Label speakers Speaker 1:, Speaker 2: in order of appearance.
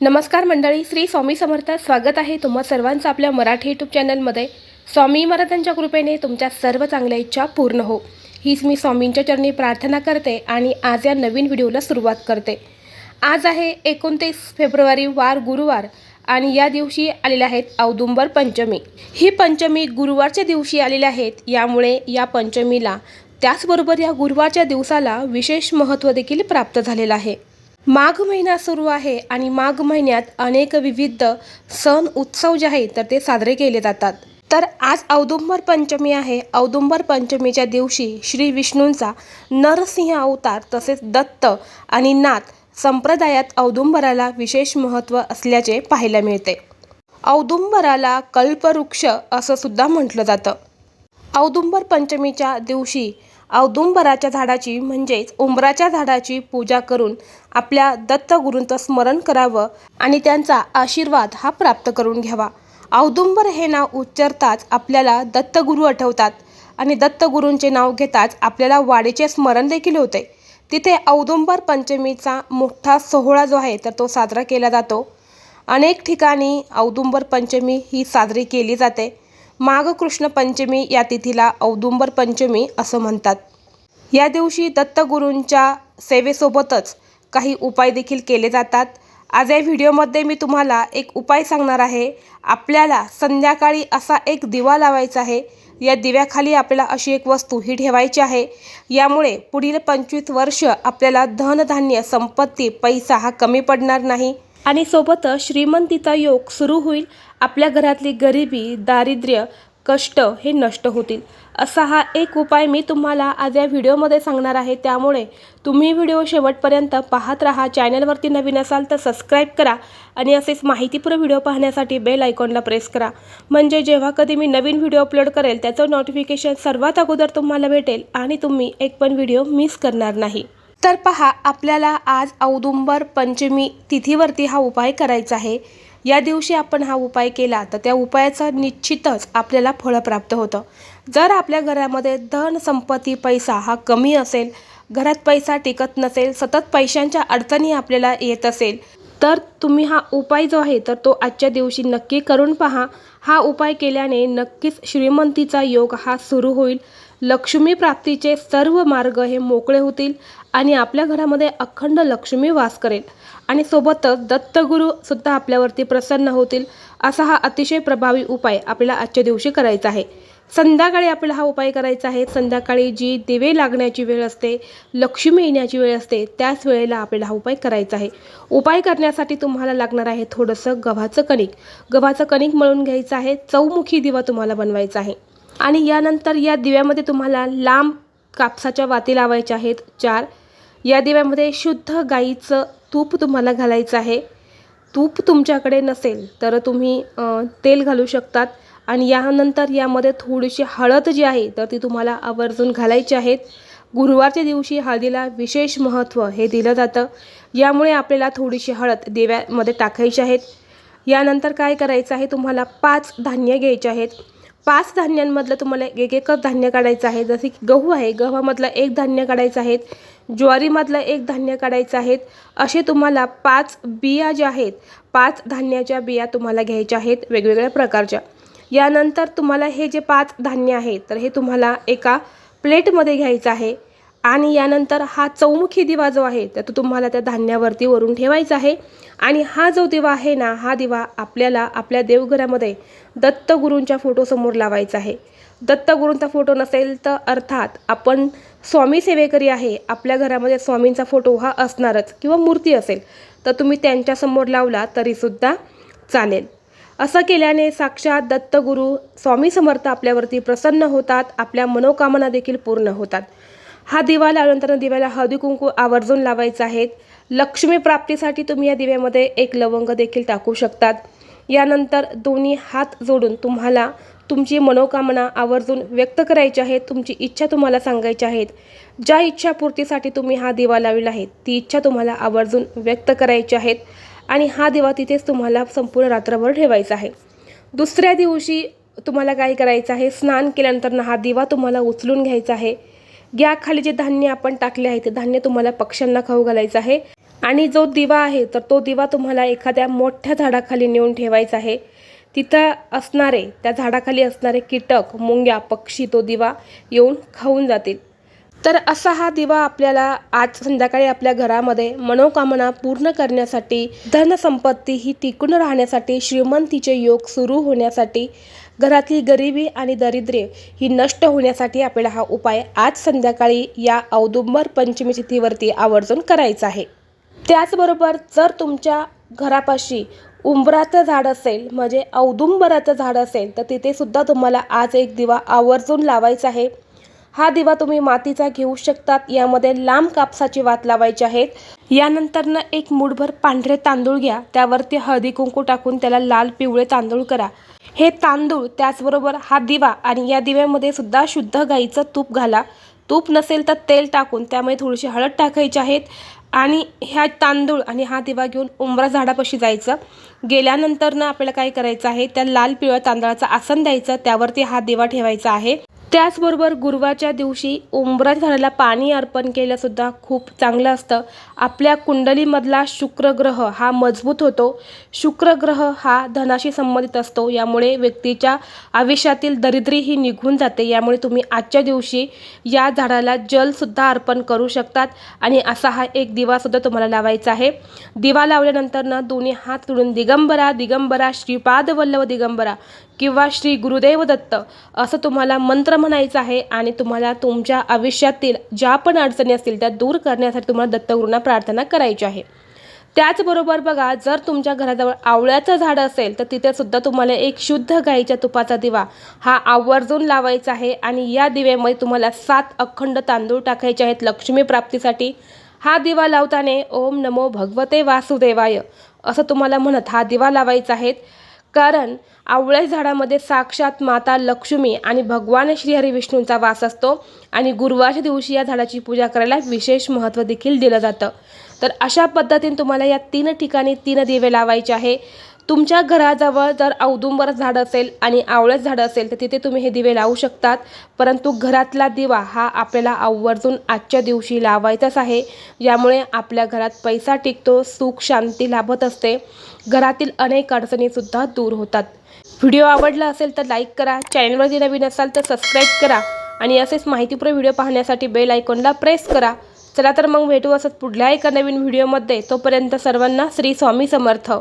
Speaker 1: नमस्कार मंडळी श्री स्वामी समर्थ. स्वागत आहे तुम्हा सर्वांचं आपल्या मराठी यूट्यूब चॅनलमध्ये. स्वामी महाराजांच्या कृपेने तुमच्या सर्व चांगल्या इच्छा पूर्ण हो. हीच मी स्वामींच्या चरणी प्रार्थना करते आणि आज या नवीन व्हिडिओला सुरुवात करते. आज आहे एकोणतीस फेब्रुवारी वार गुरुवार आणि या दिवशी आलेल्या आहेत औदुंबर पंचमी. ही पंचमी गुरुवारच्या दिवशी आलेल्या आहेत यामुळे या पंचमीला त्याचबरोबर या गुरुवारच्या दिवसाला विशेष महत्त्व देखील प्राप्त झालेलं आहे. माघ महिना सुरू आहे आणि माघ महिन्यात अनेक विविध सण उत्सव जे आहेत तर ते साजरे केले जातात. तर आज औदुंबर पंचमी आहे. औदुंबर पंचमीच्या दिवशी श्री विष्णूंचा नरसिंह अवतार तसेच दत्त आणि नाथ संप्रदायात औदुंबराला विशेष महत्त्व असल्याचे पाहायला मिळते. औदुंबराला कल्पवृक्ष असं सुद्धा म्हटलं जातं. औदुंबर पंचमीच्या दिवशी औदुंबराच्या झाडाची म्हणजेच उंबराच्या झाडाची पूजा करून आपल्या दत्तगुरूंचं स्मरण करावं आणि त्यांचा आशीर्वाद हा प्राप्त करून घ्यावा. औदुंबर हे नाव उच्चारताच आपल्याला दत्तगुरू आठवतात आणि दत्तगुरूंचे नाव घेताच आपल्याला वाडीचे स्मरण देखील होते. तिथे औदुंबर पंचमीचा मोठा सोहळा जो आहे तर तो साजरा केला जातो. अनेक ठिकाणी औदुंबर पंचमी ही साजरी केली जाते. माघ कृष्ण पंचमी या तिथीला औदुंबर पंचमी असं म्हणतात. या दिवशी दत्तगुरूंच्या सेवेसोबतच काही उपाय देखील केले जातात. आज या व्हिडिओमध्ये मी तुम्हाला एक उपाय सांगणार आहे. आपल्याला संध्याकाळी असा एक दिवा लावायचा आहे. या दिव्याखाली आपल्याला अशी एक वस्तू ही ठेवायची आहे. यामुळे पुढील पंचवीस वर्ष आपल्याला धनधान्य संपत्ती पैसा हा कमी पडणार नाही. आणि सोबतच श्रीमंतीचा योग सुरू होईल. आपल्या घरातली गरिबी दारिद्र्य कष्ट हे नष्ट होतील. असा हा एक उपाय मी तुम्हाला आज या व्हिडिओमध्ये सांगणार आहे. त्यामुळे तुम्ही व्हिडिओ शेवटपर्यंत पाहत राहा. चॅनलवरती नवीन असाल तर सबस्क्राईब करा आणि असेच माहितीपूर्ण व्हिडिओ पाहण्यासाठी बेल आयकॉनला प्रेस करा. म्हणजे जेव्हा कधी मी नवीन व्हिडिओ अपलोड करेल त्याचं नोटिफिकेशन सर्वात अगोदर तुम्हाला भेटेल आणि तुम्ही एक पण व्हिडिओ मिस करणार नाही. तर पहा आपल्याला आज औदुंबर पंचमी तिथीवरती हा उपाय करायचा आहे. या दिवशी आपण हा उपाय केला तर त्या उपायाचं निश्चितच आपल्याला फळ प्राप्त होतं. जर आपल्या घरामध्ये धन संपत्ती पैसा हा कमी असेल घरात पैसा टिकत नसेल सतत पैशांच्या अडचणी आपल्याला येत असेल तर तुम्ही हा उपाय जो आहे तर तो आजच्या दिवशी नक्की करून पहा. हा उपाय केल्याने नक्कीच श्रीमंतीचा योग हा सुरू होईल. लक्ष्मी प्राप्तीचे सर्व मार्ग हे मोकळे होतील आणि आपल्या घरामध्ये अखंड लक्ष्मी वास करेल. आणि सोबतच दत्तगुरू सुद्धा आपल्यावरती प्रसन्न होतील असा हा अतिशय प्रभावी उपाय आपल्याला आजच्या दिवशी करायचा आहे. संध्याकाळी आपल्याला हा उपाय करायचा आहे. संध्याकाळी जी दिवे लागण्याची वेळ असते लक्ष्मी येण्याची वेळ असते त्याच वेळेला आपल्याला हा उपाय करायचा आहे. उपाय करण्यासाठी तुम्हाला लागणार आहे थोडंसं गव्हाचं कणिक. गव्हाचं कणिक मळून घ्यायचं आहे. चौमुखी दिवा तुम्हाला बनवायचा आहे. आणि यानंतर या दिव्यामध्ये तुम्हाला लांब कापसाच्या वाती लावायच्या आहेत चार. या दिव्यामध्ये शुद्ध गाईचं तूप तुम्हाला घालायचं आहे. तूप तुमच्याकडे नसेल तर तुम्ही तेल घालू शकतात. आणि यानंतर यामध्ये थोडीशी हळद जी आहे तर ती तुम्हाला आवर्जून घालायची आहेत. गुरुवारच्या दिवशी हळदीला विशेष महत्त्व हे दिलं जातं. यामुळे आपल्याला थोडीशी हळद देव्यामध्ये टाकायची आहेत. यानंतर काय करायचं आहे तुम्हाला पाच धान्य घ्यायचे आहेत. पाच धान्यांमधलं तुम्हाला एक एकच धान्य काढायचं आहे. जसे की गहू आहे गव्हामधलं एक धान्य काढायचं आहेत ज्वारीमधलं एक धान्य काढायचं आहेत असे तुम्हाला पाच बिया ज्या आहेत पाच धान्याच्या बिया तुम्हाला घ्यायच्या आहेत वेगवेगळ्या प्रकारच्या. यानंतर तुम्हाला हे जे पाच धान्य आहेत तर हे तुम्हाला एका प्लेटमध्ये घ्यायचं आहे. आणि यानंतर हा चौमुखी दिवा जो आहे तर तो तुम्हाला त्या धान्यावरती वरून ठेवायचा आहे. आणि हा जो दिवा आहे ना हा दिवा आपल्याला आपल्या देवघरामध्ये दत्तगुरूंच्या फोटोसमोर लावायचा आहे. दत्तगुरूंचा फोटो नसेल तर अर्थात आपण स्वामी सेवेकरी आहे आपल्या घरामध्ये स्वामींचा फोटो हा असणारच किंवा मूर्ती असेल तर तुम्ही त्यांच्यासमोर लावला तरीसुद्धा चालेल. असं केल्याने साक्षात दत्तगुरू स्वामी समर्थ आपल्यावरती प्रसन्न होतात आपल्या मनोकामना देखील पूर्ण होतात. हा दिवा लावल्यानंतर दिव्याला हळदी कुंकू आवर्जून लावायचा आहे लक्ष्मी प्राप्तीसाठी तुम्ही या दिव्यामध्ये एक लवंग देखील टाकू शकतात. यानंतर दोन्ही हात जोडून तुम्हाला तुमची मनोकामना आवर्जून व्यक्त करायची आहे. तुमची इच्छा तुम्हाला सांगायची आहेत. ज्या इच्छापूर्तीसाठी तुम्ही हा दिवा लावलेला आहे ती इच्छा तुम्हाला आवर्जून व्यक्त करायची आहेत आणि हा दिवा तिथेच तुम्हाला संपूर्ण रात्रभर ठेवायचा आहे. दुसऱ्या दिवशी तुम्हाला काय करायचं आहे स्नान केल्यानंतर ना हा दिवा तुम्हाला उचलून घ्यायचा आहे. या खाली जे धान्य आपण टाकले आहे ते धान्य तुम्हाला पक्ष्यांना खाऊ घालायचं आहे. आणि जो दिवा आहे तर तो दिवा तुम्हाला एखाद्या मोठ्या झाडाखाली नेऊन ठेवायचा आहे. तिथं असणारे त्या झाडाखाली असणारे कीटक मुंग्या पक्षी तो दिवा येऊन खाऊन जातील. तर असा हा दिवा आपल्याला आज संध्याकाळी आपल्या घरामध्ये मनोकामना पूर्ण करण्यासाठी धनसंपत्ती ही टिकून राहण्यासाठी श्रीमंतीचे योग सुरू होण्यासाठी घरातली गरिबी आणि दारिद्र्य ही नष्ट होण्यासाठी आपल्याला हा उपाय आज संध्याकाळी या औदुंबर पंचमी तिथीवरती आवर्जून करायचा आहे. त्याचबरोबर जर तुमच्या घरापाशी उंबराचं झाड असेल म्हणजे औदुंबराचं झाड असेल तर तिथेसुद्धा तुम्हाला आज एक दिवा आवर्जून लावायचा आहे. हा दिवा तुम्ही मातीचा घेऊ शकतात. यामध्ये लांब कापसाची वात लावायची आहेत. यानंतरनं एक मुठभर पांढरे तांदूळ घ्या. त्यावरती हळदी कुंकू टाकून त्याला लाल पिवळे तांदूळ करा. हे तांदूळ त्याचबरोबर हा दिवा आणि या दिव्यामध्ये सुद्धा शुद्ध गाईचं तूप घाला. तूप नसेल तर तेल टाकून त्यामध्ये थोडीशी हळद टाकायची आहेत आणि ह्या तांदूळ आणि हा दिवा घेऊन उंबरा झाडापाशी जायचं. गेल्यानंतरनं आपल्याला काय करायचं आहे? त्या लाल पिवळ्या तांदळाचं आसन द्यायचं. त्यावरती हा दिवा ठेवायचा आहे. त्याचबरोबर गुरुवारच्या दिवशी उंबराच्या झाडाला पाणी अर्पण केलंसुद्धा खूप चांगलं असतं. आपल्या कुंडलीमधला शुक्रग्रह हा मजबूत होतो. शुक्रग्रह हा धनाशी संबंधित असतो. यामुळे व्यक्तीच्या आयुष्यातील दरिद्री ही निघून जाते. यामुळे तुम्ही आजच्या दिवशी या झाडाला जलसुद्धा अर्पण करू शकतात. आणि असा हा एक दिवासुद्धा तुम्हाला लावायचा आहे. दिवा लावल्यानंतरनं दोन्ही हात जोडून दिगंबरा दिगंबरा श्रीपाद वल्लभ दिगंबरा किंवा श्री गुरुदेव दत्त असं तुम्हाला मंत्र म्हणायचं आहे आणि तुम्हाला तुमच्या आयुष्यातील ज्या पण अडचणी असतील त्या दूर करण्यासाठी तुम्हाला दत्तगुरूंना प्रार्थना करायची आहे. त्याचबरोबर बघा जर तुमच्या घराजवळ आवळ्याचं झाड असेल तर तिथे सुद्धा तुम्हाला एक शुद्ध गाईच्या तुपाचा दिवा हा आवर्जून लावायचा आहे आणि या दिव्यामध्ये तुम्हाला सात अखंड तांदूळ टाकायचे आहेत लक्ष्मी प्राप्तीसाठी. हा दिवा लावताने ओम नमो भगवते वासुदेवाय असं तुम्हाला म्हणत हा दिवा लावायचा आहे. कारण आवळ्या झाडामध्ये साक्षात माता लक्ष्मी आणि भगवान श्रीहरी विष्णूंचा वास असतो आणि गुरुवारच्या दिवशी या झाडाची पूजा करायला विशेष महत्त्व देखील दिलं जातं. तर अशा पद्धतीने तुम्हाला या तीन ठिकाणी तीन दिवे लावायचे आहे. तुमच्या घराजवळ जर औदुंबर झाड असेल आणि आवळ्यात झाड असेल तर तिथे तुम्ही हे दिवे लावू शकतात. परंतु घरातला दिवा हा आपल्याला आवर्जून आजच्या दिवशी लावायचाच आहे. यामुळे आपल्या घरात पैसा टिकतो सुख शांती लाभत असते. घरातील अनेक अडचणीसुद्धा दूर होतात. व्हिडिओ आवडला असेल तर लाईक करा. चॅनलवरती नवीन असाल तर सबस्क्राईब करा. आणि असेच माहितीपूर्ण व्हिडिओ पाहण्यासाठी बेल आयकॉनला प्रेस करा. चला तर मग भेटू असत पुढल्या एका नवीन व्हिडिओमध्ये. तोपर्यंत सर्वांना श्री स्वामी समर्थ.